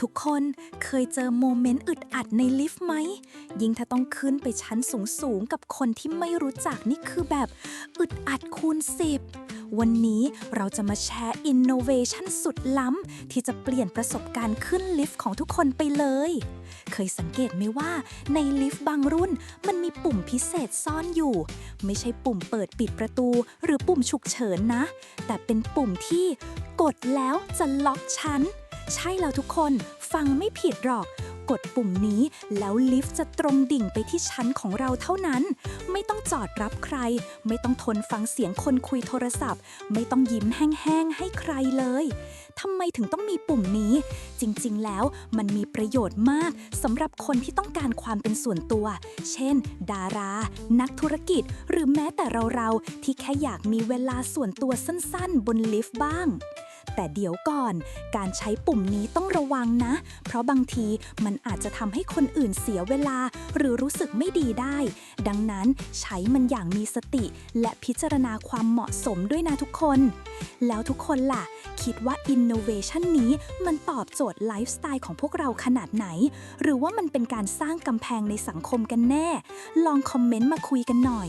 ทุกคนเคยเจอโมเมนต์อึดอัดในลิฟต์ไหม ยิ่งถ้าต้องขึ้นไปชั้นสูงๆ กับคนที่ไม่รู้จักนี่คือแบบอึดอัดคูณสิบวันนี้เราจะมาแชร์อินโนเวชันสุดล้ำ ที่จะเปลี่ยนประสบการณ์ขึ้นลิฟต์ของทุกคนไปเลย เคยสังเกตไหมว่าในลิฟต์บางรุ่นมันมีปุ่มพิเศษซ่อนอยู่ ไม่ใช่ปุ่มเปิดปิดประตู หรือปุ่มฉุกเฉินนะ แต่เป็นปุ่มที่กดแล้วจะล็อกชั้น ใช่แล้วทุกคนฟังไม่ผิดหรอก กดปุ่มนี้แล้วลิฟต์จะตรงดิ่งไปที่ชั้นของเราเท่านั้น ไม่ต้องจอดรับใคร ไม่ต้องทนฟังเสียงคนคุยโทรศัพท์ ไม่ต้องยิ้มแห้งๆให้ใครเลยทำไมถึงต้องมีปุ่มนี้ จริงๆ แล้วมันมีประโยชน์มากสำหรับคนที่ต้องการความเป็นส่วนตัว เช่น ดารา นักธุรกิจ หรือแม้แต่เราๆ ที่แค่อยากมีเวลาส่วนตัวสั้นๆ บนลิฟต์บ้าง แต่เดี๋ยวก่อน การใช้ปุ่มนี้ต้องระวังนะ เพราะบางทีมันอาจจะทำให้คนอื่นเสียเวลา หรือรู้สึกไม่ดีได้ ดังนั้นใช้มันอย่างมีสติ และพิจารณาความเหมาะสมด้วยนะทุกคน แล้วทุกคนล่ะ คิดว่าอินโนเวชันนี้มันตอบโจทย์ไลฟ์สไตล์ของพวกเราขนาดไหน หรือว่ามันเป็นการสร้างกำแพงในสังคมกันแน่ ลองคอมเมนต์มาคุยกันหน่อย